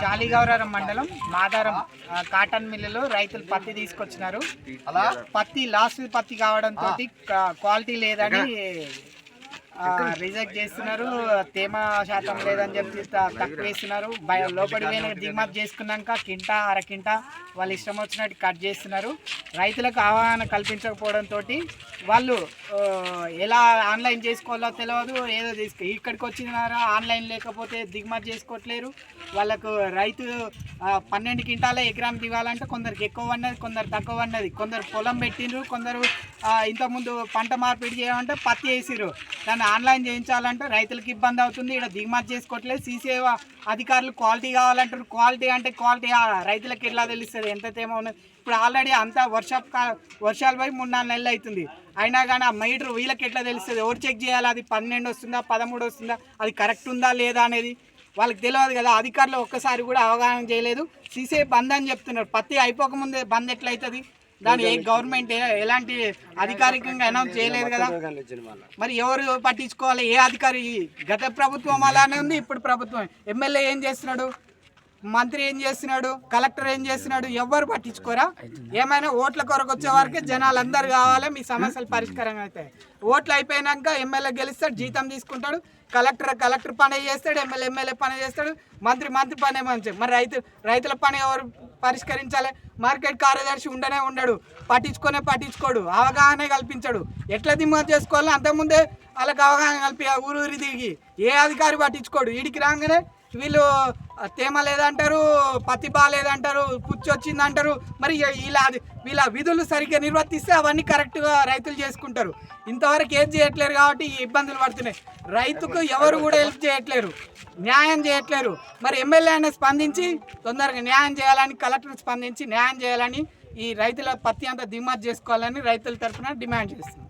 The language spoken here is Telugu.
శాలిగౌరవరం మండలం మాదారం కాటన్ మిల్లులో రైతులు పత్తి తీసుకొచ్చినారు. పత్తి లాస్ట్ పత్తి కావడం తోటి క- క్వాలిటీ లేదని రిజెక్ట్ చేస్తున్నారు తేమ శాతం లేదని చెప్పి తక్కువ వేస్తున్నారు బయ- లోపలి పోయిన దిగుమతి చేసుకున్నాక కింట అర కింట వాళ్ళు ఇష్టం వచ్చినట్టు కట్ చేస్తున్నారు. రైతులకు అవగాహన కల్పించకపోవడం తోటి వాళ్ళు ఎలా ఆన్లైన్ చేసుకోవాలో తెలియదు ఏదో తీసుకు ఇక్కడికి వచ్చినారా ఆన్లైన్ లేకపోతే దిగుమతి చేసుకోవట్లేరు. వాళ్ళకు రైతు పన్నెండు క్వింటాల ఎకరానికి దిగాలంటే కొందరికి ఎక్కువ పడినది కొందరు తక్కువ పడినది. కొందరు పొలం పెట్టిండ్రు కొందరు ఇంతకుముందు పంట మార్పిడి చేయమంటే పత్తి వేసిరు దాన్ని ఆన్లైన్ చేయించాలంటే రైతులకు ఇబ్బంది అవుతుంది ఇక్కడ దిగుమతి చేసుకోవట్లేదు. సీసీ అధికారులు క్వాలిటీ కావాలంటారు. క్వాలిటీ అంటే క్వాలిటీ రైతులకు ఎట్లా తెలుస్తుంది ఎంత తేమ ఉన్నది. ఇప్పుడు ఆల్రెడీ అంతా వర్షాప్ కా- వర్షాలు పోయి మూడు నాలుగు నెలలు అవుతుంది. అయినా కానీ ఆ మీటర్ వీళ్ళకి ఎట్లా తెలుస్తుంది? ఎవరు చెక్ చేయాలి? అది పన్నెండు వస్తుందా పదమూడు వస్తుందా? అది కరెక్ట్ ఉందా లేదా అనేది వాళ్ళకి తెలియదు కదా. అధికారులు ఒక్కసారి కూడా అవగాహన చేయలేదు. సీసే బంద్ అని చెప్తున్నారు. పత్తి అయిపోకముందే బంద్ ఎట్లయితుంది? దాని ఏ గవర్నమెంట్ ఏ- ఎలాంటి అధికారికంగా అనౌన్స్ చేయలేదు కదా. మరి ఎవరు పట్టించుకోవాలి? ఏ అధికారి? గత ప్రభుత్వం అలానే ఉంది ఇప్పుడు ప్రభుత్వం. ఎమ్మెల్యే ఏం చేస్తున్నాడు? మంత్రి ఏం చేస్తున్నాడు? కలెక్టర్ ఏం చేస్తున్నాడు? ఎవ్వరు పట్టించుకోరా? ఏమైనా ఓట్ల కొరకు వచ్చే వరకే జనాలు అందరు కావాలి మీ సమస్యలు పరిష్కారం అవుతాయి ఓట్లు అయిపోయినాక ఎమ్మెల్యే గెలుస్తాడు జీతం తీసుకుంటాడు. కలెక్టర్ కలెక్టర్ పని చేస్తాడు ఎమ్మెల్యే ఎమ్మెల్యే పని చేస్తాడు. మంత్రి మంత్రి పని మంచి. మరి రైతు రైతుల పని ఎవరు పరిష్కరించాలి? మార్కెట్ కార్యదర్శి ఉండనే ఉండడు. పట్టించుకునే పట్టించుకోడు. అవగాహన కల్పించడు. ఎట్లా దిమ్మతి చేసుకోవాలో అంతకుముందే వాళ్ళకి అవగాహన కల్పి ఊరూరి ఊరు తిరిగి ఏ అధికారి పట్టించుకోడు? వీడికి రాగానే వీళ్ళు తేమ లేదంటారు పత్తి బాగాలేదంటారు పుచ్చి వచ్చిందంటారు మరి ఇలా వీళ్ళ విధులు సరిగ్గా నిర్వర్తిస్తే అవన్నీ కరెక్ట్గా రైతులు చేసుకుంటారు. ఇంతవరకు ఏం చేయట్లేరు కాబట్టి ఈ ఇబ్బందులు పడుతున్నాయి. రైతుకు ఎవరు కూడా హెల్ప్ చేయట్లేరు. న్యాయం చేయట్లేరు. మరి ఎమ్మెల్యే అయినా స్పందించి తొందరగా న్యాయం చేయాలని కలెక్టర్ స్పందించి న్యాయం చేయాలని ఈ రైతుల పత్తి అంతా దిగుమతి చేసుకోవాలని రైతుల తరఫున డిమాండ్ చేస్తుంది